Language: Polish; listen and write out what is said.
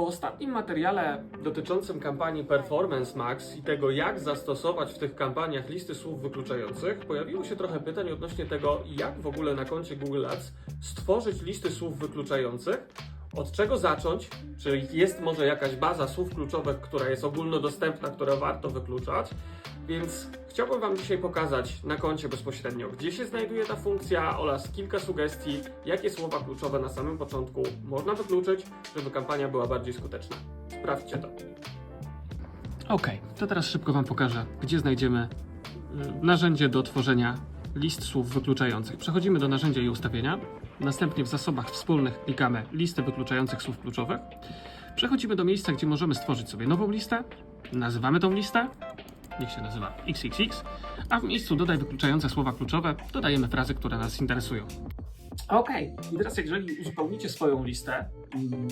Po ostatnim materiale dotyczącym kampanii Performance Max i tego, jak zastosować w tych kampaniach listy słów wykluczających, pojawiło się trochę pytań odnośnie tego, jak w ogóle na koncie Google Ads stworzyć listy słów wykluczających, od czego zacząć, czy jest może jakaś baza słów kluczowych, która jest ogólnodostępna, które warto wykluczać. Więc chciałbym Wam dzisiaj pokazać na koncie bezpośrednio, gdzie się znajduje ta funkcja oraz kilka sugestii, jakie słowa kluczowe na samym początku można wykluczyć, żeby kampania była bardziej skuteczna. Sprawdźcie to. Ok, to teraz szybko Wam pokażę, gdzie znajdziemy y, narzędzie do tworzenia list słów wykluczających. Przechodzimy do narzędzia i ustawienia. Następnie w zasobach wspólnych klikamy listy wykluczających słów kluczowych. Przechodzimy do miejsca, gdzie możemy stworzyć sobie nową listę. Nazywamy tą listę. Niech się nazywa XXX. A w miejscu dodaj wykluczające słowa kluczowe dodajemy frazy, które nas interesują. Ok, i teraz jeżeli uzupełnicie swoją listę, mm,